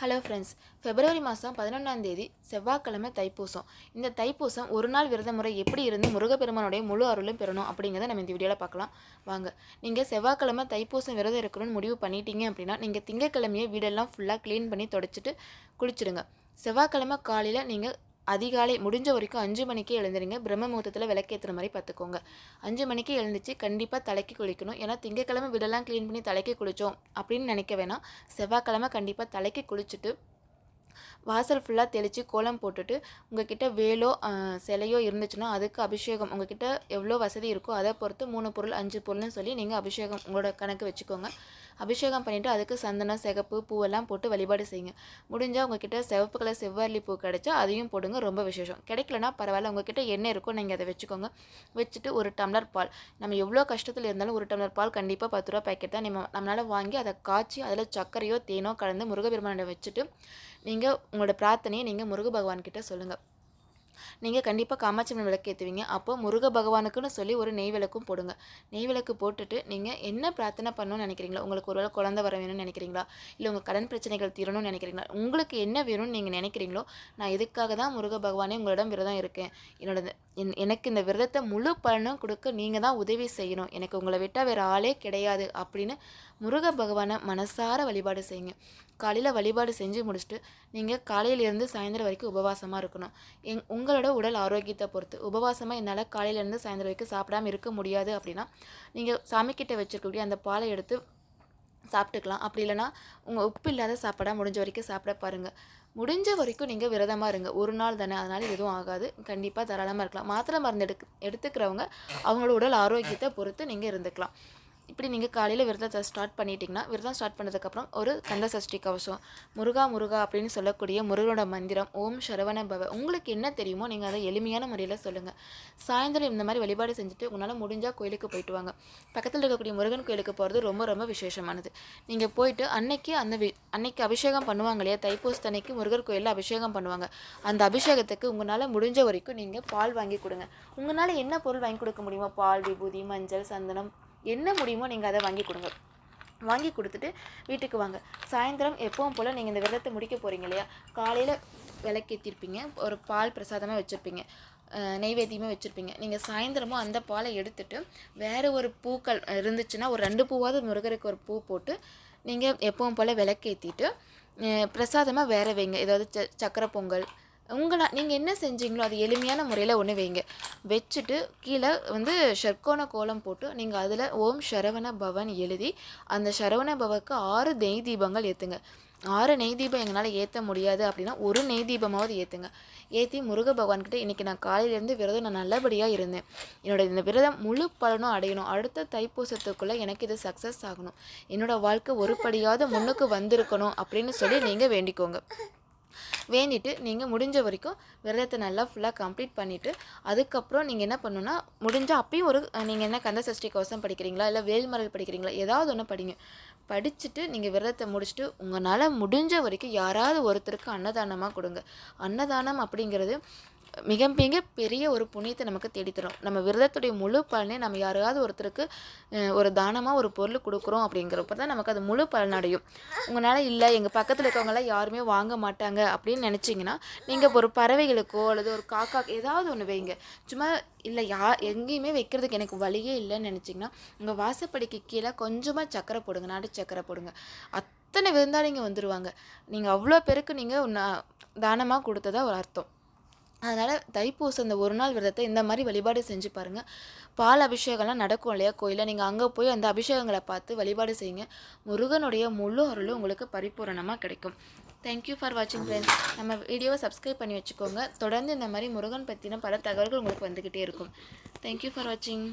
Hello friends பிப்ரவரி மாதம் பதினொன்றாம் தேதி செவ்வாய்க்கிழமை தைப்பூசம். இந்த தைப்பூசம் ஒரு நாள் விரத முறை எப்படி இருந்து முருகப்பெருமானுடைய முழு அருளும் பெறணும் அப்படிங்கிறத நம்ம இந்த வீடியோவில் பார்க்கலாம். வாங்க. நீங்கள் செவ்வாய்க்கிழமை தைப்பூசம் விரதம் இருக்கணும்னு முடிவு பண்ணிட்டீங்க அப்படின்னா நீங்கள் திங்கக்கிழமையே வீடெல்லாம் ஃபுல்லாக க்ளீன் பண்ணி தொடச்சிட்டு குளிச்சிடுங்க. செவ்வாய்க்கிழமை காலையில் நீங்கள் அதிகாலை முடிஞ்ச வரைக்கும் அஞ்சு மணிக்கே எழுந்துருங்க. பிரம்ம முகூர்த்தத்தில் விளக்கேற்றுற மாதிரி பார்த்துக்கோங்க. அஞ்சு மணிக்கு எழுந்துச்சு கண்டிப்பாக தலைக்கு குளிக்கணும். ஏன்னா திங்கக்கிழமை வீடெல்லாம் க்ளீன் பண்ணி தலைக்கு குளித்தோம் அப்படின்னு நினைக்க வேணாம். செவ்வாய்க்கிழமை கண்டிப்பாக தலைக்கு குளிச்சுட்டு வாசல் ஃபுல்லாக தெளித்து கோலம் போட்டுட்டு உங்ககிட்ட வேலோ சிலையோ இருந்துச்சுன்னா அதுக்கு அபிஷேகம் உங்ககிட்ட எவ்வளோ வசதி இருக்கோ அதை பொறுத்து மூணு பொருள் அஞ்சு பொருள்னு சொல்லி நீங்கள் அபிஷேகம் உங்களோட கணக்கு வச்சுக்கோங்க. அபிஷேகம் பண்ணிவிட்டு அதுக்கு சந்தனம் சிகப்பு பூவெல்லாம் போட்டு வழிபாடு செய்யுங்க. முடிஞ்சால் உங்ககிட்ட சிவப்பு கலர் செவ்வரளி பூ கிடைச்சா அதையும் போடுங்க ரொம்ப விசேஷம். கிடைக்கலனா பரவாயில்ல உங்ககிட்ட என்ன இருக்கோ நீங்கள் அதை வச்சுக்கோங்க. வச்சுட்டு ஒரு டம்ளர் பால். நம்ம எவ்வளோ கஷ்டத்தில் இருந்தாலும் ஒரு டம்ளர் பால் கண்டிப்பாக பத்து ரூபா பேக்கெட் தான் நம்ம நம்மளால் வாங்கி அதை காய்ச்சி அதில் சர்க்கரையோ தேனோ கலந்து முருகபெருமானை வச்சுட்டு நீங்கள் உங்களோட பிரார்த்தனையை நீங்கள் முருக பகவான்கிட்ட சொல்லுங்கள் நீங்கள் கண்டிப்பாக காமாட்சி அம்மன் விளக்கு ஏற்றுவீங்க அப்போ முருக பகவானுக்குன்னு சொல்லி ஒரு நெய் விளக்கும் போடுங்க. நெய் விளக்கு போட்டுட்டு நீங்கள் என்ன பிரார்த்தனை பண்ணணும்னு நினைக்கிறீங்களா? உங்களுக்கு ஒருவேளை குழந்தை வர வேணும்னு நினைக்கிறீங்களா? இல்லை உங்கள் கடன் பிரச்சனைகள் தீரணும்னு நினைக்கிறீங்களா? உங்களுக்கு என்ன வேணும்னு நீங்கள் நினைக்கிறீங்களோ நான் இதுக்காக தான் முருக பகவானே உங்களிடம் விரதம் இருக்கேன். என்னோட என்- எனக்கு இந்த விரதத்தை முழு பலனும் கொடுக்க நீங்கள் தான் உதவி செய்யணும். எனக்கு உங்களை விட்டால் வேறு ஆளே கிடையாது அப்படின்னு முருக பகவானை மனசார வழிபாடு செய்யுங்க. காலையில் வழிபாடு செஞ்சு முடிச்சுட்டு நீங்கள் காலையிலேருந்து சாயந்தரம் வரைக்கும் உபவாசமாக இருக்கணும். எங் உங்களோட உடல் ஆரோக்கியத்தை பொறுத்து. உபவாசமாக என்னால் காலையிலேருந்து சாயந்தரம் வரைக்கும் சாப்பிடாம இருக்க முடியாது அப்படின்னா நீங்கள் சாமிக்கிட்ட வச்சுருக்கக்கூடிய அந்த பாலை எடுத்து சாப்பிட்டுக்கலாம். அப்படி இல்லைன்னா உங்கள் உப்பு இல்லாத சாப்பாடாக முடிஞ்ச வரைக்கும் சாப்பிட பாருங்கள் முடிஞ்ச வரைக்கும் நீங்கள் விரதமாக இருங்க. ஒரு நாள் தானே அதனால் எதுவும் ஆகாது. கண்டிப்பாக தாராளமாக இருக்கலாம். மாத்திரை மருந்து எடுக்க எடுத்துக்கிறவங்க அவங்களோட உடல் ஆரோக்கியத்தை பொறுத்து நீங்கள் இருந்துக்கலாம். இப்படி நீங்கள் காலையில் விரதத்தை ஸ்டார்ட் பண்ணிட்டீங்கன்னா விரதம் ஸ்டார்ட் பண்ணதுக்கப்புறம் ஒரு கந்த சஷ்டி கவசம் முருகா முருகா அப்படின்னு சொல்லக்கூடிய முருகனோட மந்திரம் ஓம் சரவண பவ. உங்களுக்கு என்ன தெரியுமோ நீங்கள் அதை எளிமையான முறையில் சொல்லுங்கள் சாயந்தரம் இந்த மாதிரி வழிபாடு செஞ்சுட்டு உங்களால் முடிஞ்சால் கோயிலுக்கு போயிட்டு வாங்க. பக்கத்தில் இருக்கக்கூடிய முருகன் கோயிலுக்கு போகிறது ரொம்ப ரொம்ப விசேஷமானது. நீங்கள் போயிட்டு அன்னைக்கு அந்த வி அன்னைக்கு அபிஷேகம் பண்ணுவாங்க இல்லையா தைப்பூசத்து அன்னைக்கு முருகர் கோயிலில் அபிஷேகம் பண்ணுவாங்க. அந்த அபிஷேகத்துக்கு உங்களால் முடிஞ்ச வரைக்கும் நீங்கள் பால் வாங்கி கொடுங்க. உங்களால் என்ன பொருள் வாங்கி கொடுக்க முடியுமோ பால் விபூதி மஞ்சள் சந்தனம் என்ன முடியுமோ நீங்கள் அதை வாங்கி கொடுங்க. வாங்கி கொடுத்துட்டு வீட்டுக்கு வாங்க. சாயந்தரம் எப்பவும் போல் நீங்கள் இந்த விரதத்தை முடிக்க போகிறீங்க இல்லையா? காலையில் விளக்கேற்றிருப்பீங்க ஒரு பால் பிரசாதமாக வச்சுருப்பீங்க. நெய்வேத்தியமாக வச்சுருப்பீங்க. நீங்கள் சாயந்தரமும் அந்த பாலை எடுத்துட்டு வேறு ஒரு பூக்கள் இருந்துச்சுன்னா ஒரு ரெண்டு பூவாவது முருகருக்கு ஒரு பூ போட்டு நீங்கள் எப்பவும் போல் விளக்கேற்றிட்டு பிரசாதமாக வேற வைங்க. ஏதாவது ச சக்கரை பொங்கல் உங்களை நீங்கள் என்ன செஞ்சீங்களோ அது எளிமையான முறையில் ஒன்று வைங்க. வச்சுட்டு கீழே வந்து ஷர்க்கோண கோலம் போட்டு நீங்கள் அதில் ஓம் சரவண பவன் எழுதி அந்த சரவண பவக்கு ஆறு நெய் தீபங்கள் ஏற்றுங்க ஆறு நெய் தீபம் எங்களால் ஏற்ற முடியாது அப்படின்னா ஒரு நெய் தீபமாவது ஏற்றுங்க ஏற்றி முருக பகவான்கிட்ட இன்றைக்கி நான் காலையிலேருந்து விரதம் நான் நல்லபடியாக இருந்தேன். என்னோட இந்த விரதம் முழு பலனும் அடையணும். அடுத்த தைப்பூசத்துக்குள்ளே எனக்கு இது சக்ஸஸ் ஆகணும். என்னோடய வாழ்க்கை ஒரு படியாவது முன்னுக்கு வந்திருக்கணும் அப்படின்னு சொல்லி நீங்கள் வேண்டிக்கோங்க. வேண்டிட்டு நீங்கள் முடிஞ்ச வரைக்கும் விரதத்தை நல்லா ஃபுல்லாக கம்ப்ளீட் பண்ணிவிட்டு அதுக்கப்புறம் நீங்கள் என்ன பண்ணணும்னா முடிஞ்சால் அப்பயும் ஒரு நீங்கள் என்ன கந்த சஷ்டி கவசம் படிக்கிறீங்களா இல்லை வேல்மரல் படிக்கிறீங்களா ஏதாவது ஒன்று படிங்க. படிச்சுட்டு நீங்கள் விரதத்தை முடிச்சுட்டு உங்களால் முடிஞ்ச வரைக்கும் யாராவது ஒருத்தருக்கு அன்னதானமாக கொடுங்க. அன்னதானம் அப்படிங்கிறது மிக மிக பெரிய ஒரு புண்ணியத்தை நமக்கு தேடித்தரும். நம்ம விரதத்துடைய முழு பலனே நம்ம யாராவது ஒருத்தருக்கு ஒரு தானமாக ஒரு பொருள் கொடுக்குறோம் அப்படிங்கிறப்ப தான் நமக்கு அது முழு பலனடையும் உங்களால் இல்லை எங்கள் பக்கத்தில் இருக்கவங்களாம் யாருமே வாங்க மாட்டாங்க அப்படின்னு நினச்சிங்கன்னா நீங்கள் ஒரு பறவைகளுக்கோ அல்லது ஒரு காக்கா ஏதாவது ஒன்று வைங்க. சும்மா இல்லை யா எங்கேயுமே வைக்கிறதுக்கு எனக்கு வழியே இல்லைன்னு நினச்சிங்கன்னா உங்கள் வாசப்படிக்கு கீழே கொஞ்சமாக சக்கரை போடுங்க நாட்டு சக்கரை போடுங்க. அத்தனை விருந்தாளிங்க வந்துடுவாங்க நீங்கள் அவ்வளோ பேருக்கு நீங்கள் தானமாக கொடுத்ததா ஒரு அர்த்தம். அதனால் தைப்பூசம் இந்த ஒரு நாள் விரதத்தை இந்த மாதிரி வழிபாடு செஞ்சு பாருங்கள் பால் அபிஷேகம்லாம் நடக்கும் இல்லையா கோயிலில்? நீங்கள் அங்கே போய் அந்த அபிஷேகங்களை பார்த்து வழிபாடு செய்யுங்க. முருகனுடைய முழு அருளும் உங்களுக்கு பரிபூரணமாக கிடைக்கும். தேங்க்யூ ஃபார் வாட்சிங் ஃப்ரெண்ட்ஸ் நம்ம வீடியோவை சப்ஸ்கிரைப் பண்ணி வச்சுக்கோங்க. தொடர்ந்து இந்த மாதிரி முருகன் பற்றின பல தகவல்கள் உங்களுக்கு வந்துக்கிட்டே இருக்கும். தேங்க்யூ ஃபார் வாட்சிங்